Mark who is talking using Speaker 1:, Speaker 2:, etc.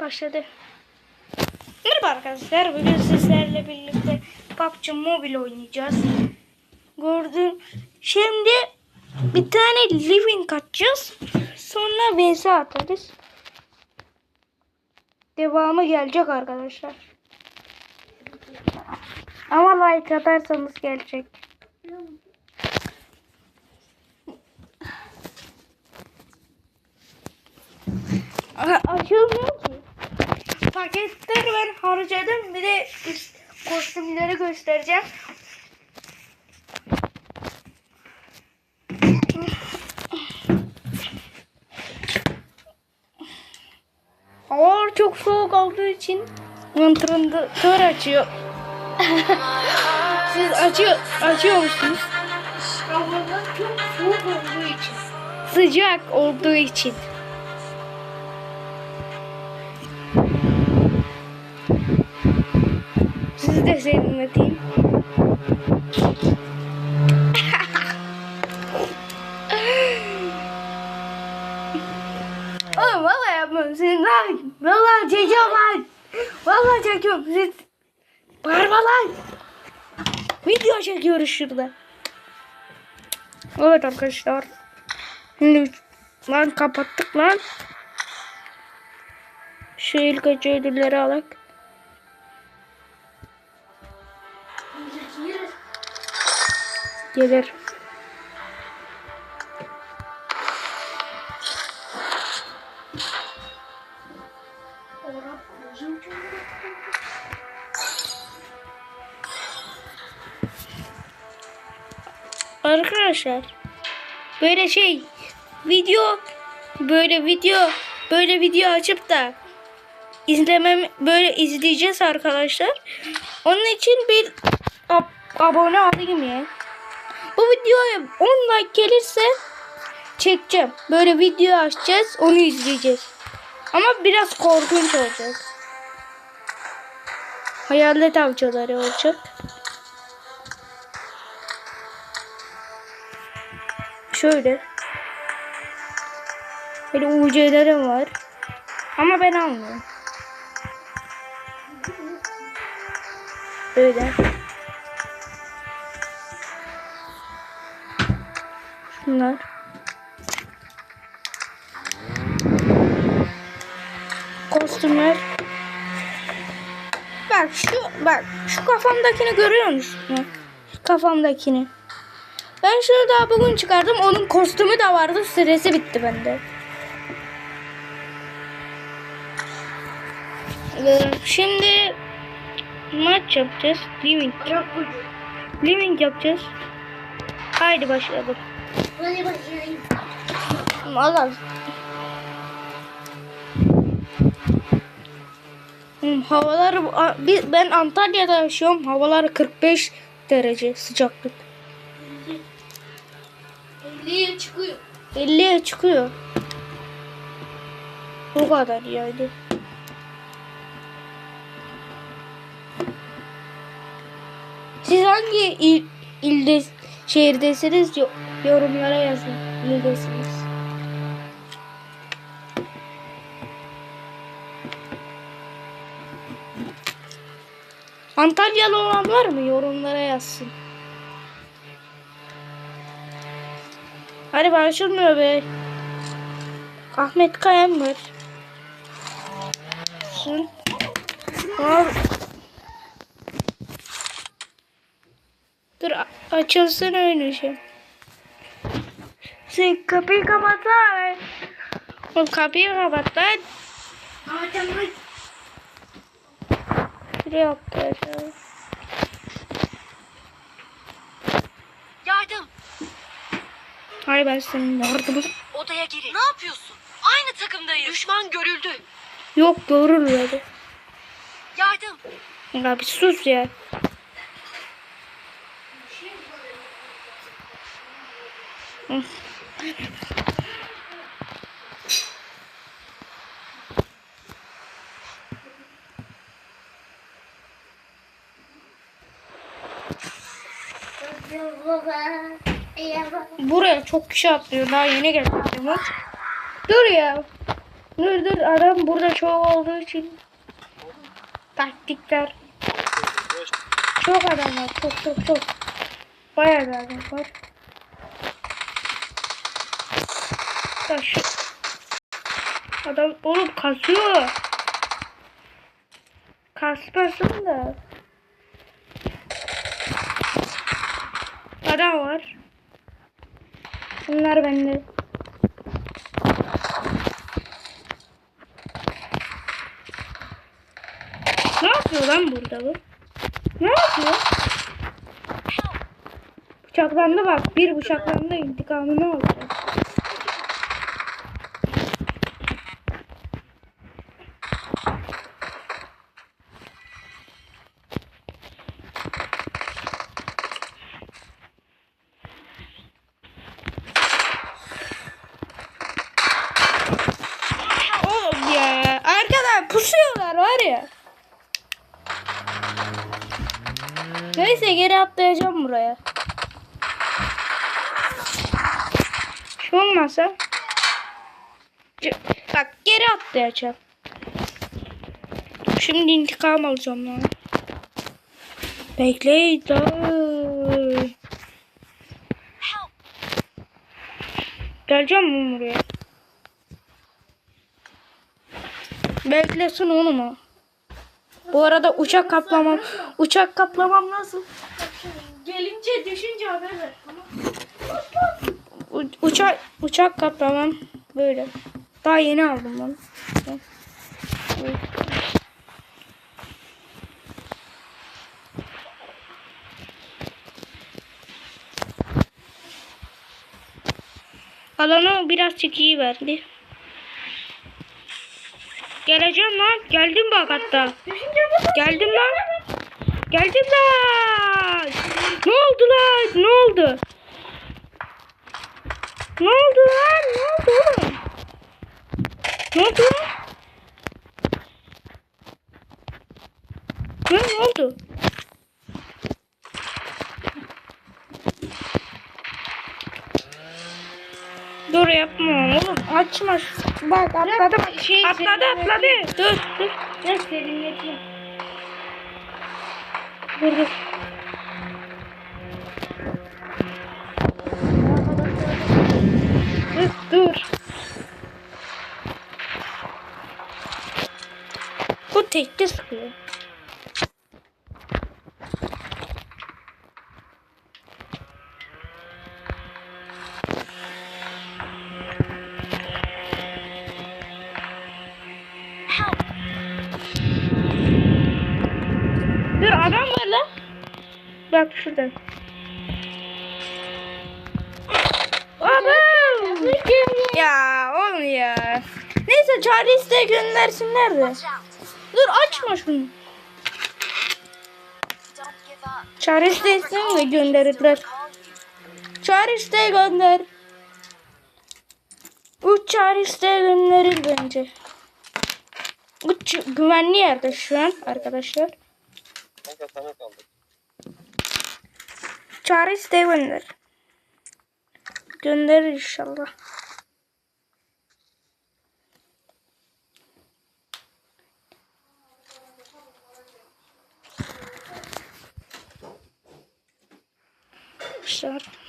Speaker 1: Başladı. Merhaba arkadaşlar. Bugün sizlerle birlikte PUBG Mobile oynayacağız. Gördün. Şimdi bir tane living atacağız. Sonra vs atarız. Devamı gelecek arkadaşlar. Ama like atarsanız gelecek. Açılmıyor ki. Paketleri ben harcadım. Bir de kostümleri göstereceğim. Hava çok soğuk olduğu için vantilatör açıyor. Siz açıyor, açıyor musunuz? Havalar çok soğuk olduğu için. Sıcak olduğu için. Sizi de serinleteyim. Oğlum valla yapmam seni lan. Valla çekiyorum lan. Valla çekiyorum. Siz bağırma lan. Video çekiyoruz şurada. Evet arkadaşlar. Şimdi lan kapattık lan. Şu ilk acı ödülleri alak. Gelir. Arkadaşlar böyle şey video böyle video böyle video açıp da izlemem böyle izleyeceğiz arkadaşlar. Onun için bir ab- abone alayım ya. Bu videoya 10 like gelirse çekeceğim. Böyle video açacağız, onu izleyeceğiz. Ama biraz korkunç olacak. Hayalet avcıları olacak. Şöyle. Böyle UC'lerim var. Ama ben almıyorum. Böyle. Şunlar. Kostümler. Bak şu bak şu kafamdakini görüyor musun? Şu kafamdakini. Ben şunu daha bugün çıkardım. Onun kostümü de vardı. Süresi bitti bende. Ee, Şimdi maç yapacağız. Living. Living yapacağız. Haydi başlayalım.
Speaker 2: Hadi başlayayım.
Speaker 1: Valla. Hmm, Havalar ben Antalya'da yaşıyorum. Havalar 45 derece sıcaklık.
Speaker 2: 50'ye çıkıyor.
Speaker 1: 50'ye çıkıyor. Bu kadar yani. Siz hangi il, ilde şehirdesiniz yo- yorumlara yazın. İldesiniz. Antalyalı olan var mı? Yorumlara yazsın. Hadi başlamıyor be. Ahmet Kayan var. Var. Dur açılsın oyunu şey. Kapıyı kapatsana. Oğlum kapıyı kapat lan.
Speaker 2: Adamı
Speaker 1: Biri yaptı aşağı.
Speaker 2: yardım.
Speaker 1: Hayır ben senin yardımın.
Speaker 2: Odaya girin. Ne yapıyorsun? Aynı takımdayız. Düşman görüldü.
Speaker 1: Yok görürler.
Speaker 2: Yardım.
Speaker 1: Ya bir sus ya. Hı. Buraya çok kişi atlıyor. Daha yeni geldi. Dur ya. Dur dur adam burada çok olduğu için taktikler. Çok adam var. Çok çok çok. Bayağı adam var. Şu adam oğlum kasıyor. Kasmasın da. Adam var. Bunlar bende. Ne yapıyor lan burada bu? Ne yapıyor? Bıçaklandı bak. Bir bıçaklandı intikamını alacak. Oğlum ya. Arkadan pusuyorlar var ya. Neyse geri atlayacağım buraya. Şu olmasa. C- Bak geri atlayacağım. Şimdi intikam alacağım lan. Bekleyin. Geleceğim mi buraya? Beklesin oğlum o. Bu arada uçak kaplamam. Uçak kaplamam nasıl?
Speaker 2: Gelince düşünce haber ver.
Speaker 1: U- uçak uçak kaplamam böyle. Daha yeni aldım bunu. Alanı biraz çekiyi verdi. Geleceğim lan. Geldim bak hatta. Geldim lan. Geldim lan. Ne oldu lan? Ne oldu? Ne oldu lan? Ne oldu oğlum? Ne oldu lan? Ne, ne oldu? Dur yapma oğlum. Açma. şu- Bak atladı.
Speaker 2: şey
Speaker 1: atladı atladı. Dur dur. Dur dur. Dur dur. Bu tekte sıkıyor. Dur adam var lan. Bak şurada. Adam. Ya oğlum ya. Neyse çare isteği göndersinler de. Dur açma şunu. Çare isteği de gönderirler. Çare isteği gönder. Bu çare isteği gönderir bence. Bu güvenli yerde şu an arkadaşlar.
Speaker 3: Kanka sana kaldık.
Speaker 1: Çare isteği gönder. Gönderir inşallah. Arkadaşlar.